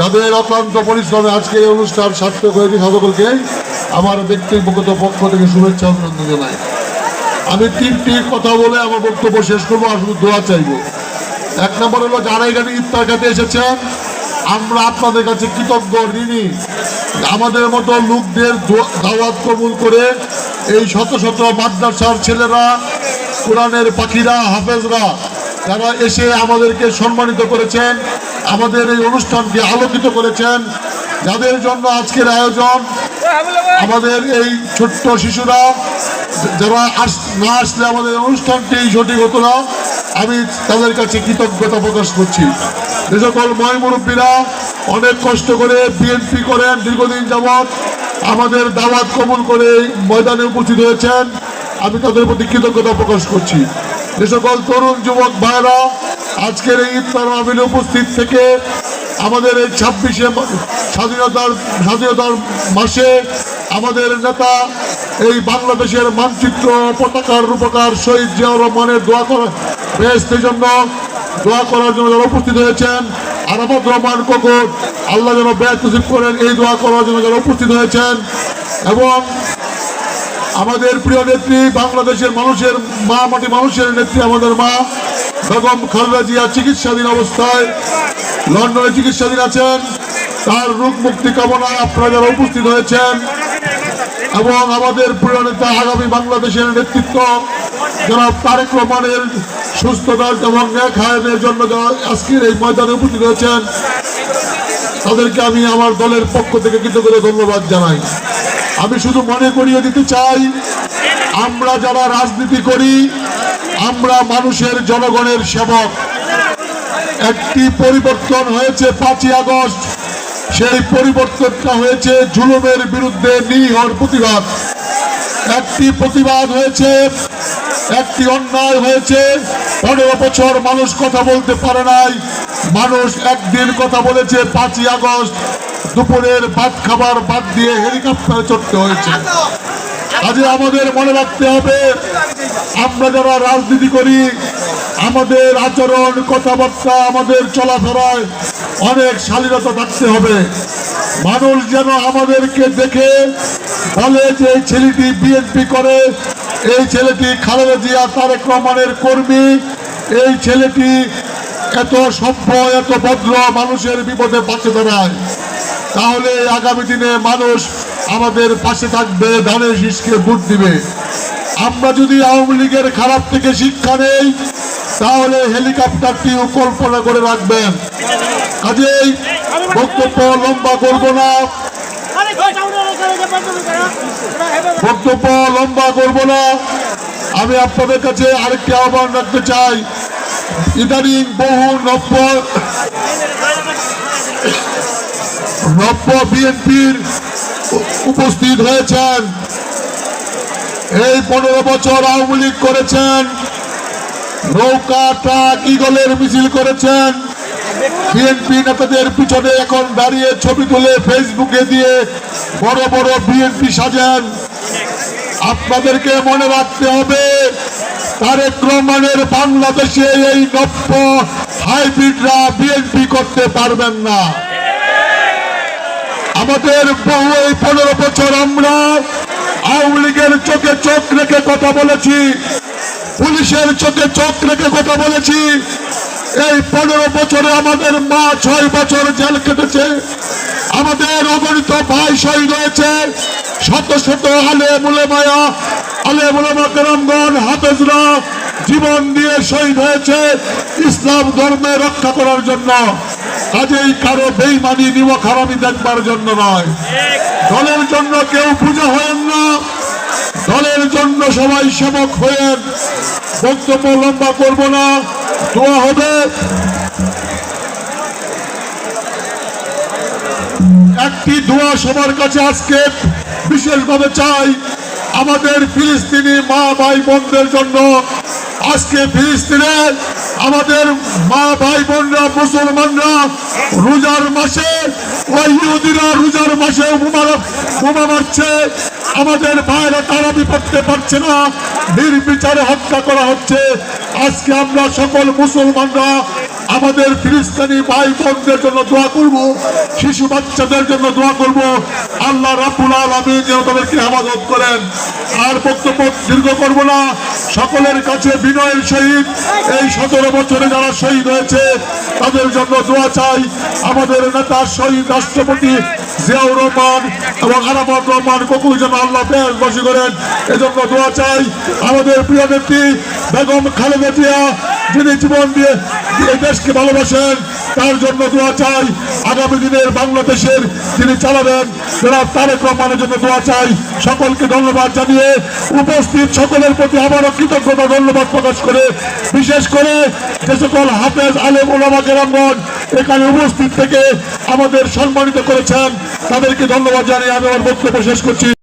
যাদের অক্লান্ত পরিশ্রমে আজকে এই অনুষ্ঠান সার্থক হয়েছে সকলকে, আমার ব্যক্তিগত পক্ষ থেকে শুভেচ্ছা অভিনন্দন জানাই। আমি তিনটি কথা বলে আমার বক্তব্য শেষ করব আর শুধু দোয়া চাইব। এক নম্বর হলো, যারা এখানে ইফতার খেতে এসেছেন আমরা আপনাদের কাছে কৃতজ্ঞ, ঋণী। আমাদের মতো লোকদের দাওয়াত কবুল করে এই শত শত মাদ্রাসার ছেলেরা, কোরআনের পাখিরা, হাফেজরা, যারা এসে আমাদেরকে সম্মানিত করেছেন আমাদের এই অনুষ্ঠানকে আলোকিত করেছেন। যাদের জন্য আজকের আয়োজন, আমাদের এই ছোট্ট শিশুরা, যারা আস, না আসলে আমাদের অনুষ্ঠানটি সঠিক হতো না, আমি তাদের কাছে কৃতজ্ঞতা প্রকাশ করছি। যে সকল ময় মুরব্বীরা অনেক কষ্ট করে বিএনপি করেন, দীর্ঘদিন যাবৎ আমাদের দাওয়াত কবুল করে ময়দানে উপস্থিত হয়েছেন। আমি তাদের প্রতি কৃতজ্ঞতা প্রকাশ করছি। যে সকল তরুণ, যুবক ভাইরা আজকের এই ইফতার মাহফিলে উপস্থিত থেকে আমাদের এই ছাব্বিশে স্বাধীনতার স্বাধীনতার মাসে আমাদের নেতা এই বাংলাদেশের মানচিত্র পতাকার রূপকার শহীদ জিয়াউর রহমানের দোয়া করা বেহেস্তের জন্য দোয়া করার জন্য যারা উপস্থিত হয়েছেন, আরাফাত রহমান, ককুর, আল্লাহ যেন ব্যস্ত করেন, এই দোয়া করার জন্য যারা উপস্থিত হয়েছেন এবং আমাদের প্রিয় নেত্রী, বাংলাদেশের মানুষের মা, মাটি মানুষের নেত্রী, আমাদের মা বেগম খালেদা জিয়া চিকিৎসাধীন অবস্থায় লন্ডনে চিকিৎসাধীন আছেন। তার রোগ মুক্তি কামনায় আপনারা যারা উপস্থিত হয়েছেন এবং আমাদের প্রিয় নেতা আগামী বাংলাদেশের নেতৃত্ব, যারা তারেক রহমানের সুস্থতার এবং হায়াতের জন্য আজকের এই ময়দানে উপস্থিত হয়েছেন, তাদেরকে আমি আমার দলের পক্ষ থেকে কৃতজ্ঞতা ধন্যবাদ জানাই। আমি শুধু মনে করিয়ে দিতে চাই, আমরা যারা রাজনীতি করি আমরা মানুষের জনগণের সেবক। একটি পরিবর্তন হয়েছে পাঁচই আগস্ট। সেই পরিবর্তনটা হয়েছে জুলুমের বিরুদ্ধে নিহর প্রতিবাদ। একটি প্রতিবাদ হয়েছে, একটি অন্যায় হয়েছে। পনেরো বছর মানুষ কথা বলতে পারে নাই। মানুষ একদিন কথা বলেছে, পাঁচই আগস্ট দুপুরের ভাত খাবার বাদ দিয়ে হেলিকপ্টারে চড়তে হয়েছে। আজ আমাদের মনে রাখতে হবে আমরা যারা রাজনীতি করি, আমাদের আচরণ, কথাবার্তা, আমাদের চলাফেরায় অনেক শালীনতা থাকতে হবে। মানুষ যেন আমাদেরকে দেখে বলে যে এই ছেলেটি বিএনপি করে, এই ছেলেটি খালেদা জিয়া, তারেক রহমানের কর্মী, এই ছেলেটি এত সভ্য, এত ভদ্র, মানুষের বিপদে পাশে দাঁড়ায়। তাহলে আগামী দিনে মানুষ আমাদের পাশে থাকবে ধানের শীষকে ভোট দিবে। আমরা যদি আওয়ামী লীগের খারাপ থেকে শিক্ষা নেই, তাহলে হেলিকপ্টারটিও কল্পনা করে রাখবেন। কাজেই বক্তব্য লম্বা করব না। বক্তব্য লম্বা করব না। আমি আপনাদের কাছে আরেকটি আহ্বান রাখতে চাই। ইদানিং বহু নব্য নব্য বিএনপির উপস্থিত হয়েছেন। এই পনেরো বছর আওয়ামী লীগ করেছেন। নৌকা, ট্রাক ইগলের মিছিল করেছেন। বিএনপি নেতাদের পিছনে এখন দাঁড়িয়ে ছবি তুলে ফেসবুকে দিয়ে বড় বড় বিএনপি সাজেন। আপনাদেরকে মনে রাখতে হবে, তারেক রহমানের বাংলাদেশে এই নব্য হাইব্রিডরা বিএনপি করতে পারবেন না। আমাদের বহু এই পনেরো বছর আমরা আওয়ামী লীগের চোখে চোখ রেখে কথা বলেছি। পুলিশের চোখে চোখ রেখে কথা বলেছি। এই পনেরো বছরে আমাদের মা ছয় বছর জেল কেটেছে। আমাদের অগণিত ভাই শহীদ হয়েছে। শত শত আলে মুলে মায়া, আলে মুলেমা কেরামগণ, হাফেজরা জীবন দিয়ে শহীদ হয়েছে ইসলাম ধর্মে রক্ষা করার জন্য। কাজেই কারও বেইমানি নিব খারামি দেখবার জন্য নয়। দলের জন্য কেউ পূজা হয়েন না। দলের জন্য সবাই সেবক হয়েন বক্তব্য লম্বা করব না। দোয়া হবে। একটি দোয়া সবার কাছে আজকে বিশেষভাবে চাই আমাদের ফিলিস্তিনি মা ভাই বোনদের জন্য। আজকে ফিলিস্তিনে আমাদের মা ভাই বোনরা, মুসলমানরা রোজার মাসে, ওই ইহুদিরা রোজার মাসে বোমা মারছে। আমাদের ভাইরা তারা পড়তে পারছে না। নির্বিচারে হত্যা করা হচ্ছে। আজকে আমরা সকল মুসলমানরা আমাদের ফিলিস্তিনি ভাই বোনদের জন্য দোয়া করব, শিশু বাচ্চাদের জন্য দোয়া করব। আল্লাহ রাব্বুল আলামিন যেন তাদেরকে হেফাজত করেন। আর বক্তব্য দীর্ঘ করব না। সকলের কাছে বিনয়ের সহিত এই সতেরো বছরে যারা শহীদ হয়েছে, তাদের জন্য দোয়া চাই। আমাদের নেতা, শহীদ, রাষ্ট্রপতি রহমান রহমান যেন এজন্য চাই আমাদের প্রিয় যিনি জীবন দিয়ে দেশকে ভালোবাসেন, তার জন্য দোয়া চাই। আগামী দিনের বাংলাদেশের যিনি চালাবেন যারা তারেক রহমানের জন্য দোয়া চাই। সকলকে ধন্যবাদ জানিয়ে উপস্থিত সকলের প্রতি আবারও কৃতজ্ঞতা, ধন্যবাদ প্রকাশ করে, বিশেষ করে যে সকল হাফেজ আলেম ওলামা কেরামগণ এখানে উপস্থিত থেকে আমাদের সম্মানিত করেছেন। তাদেরকে ধন্যবাদ জানিয়ে আমি আমার বক্তব্য শেষ করছি।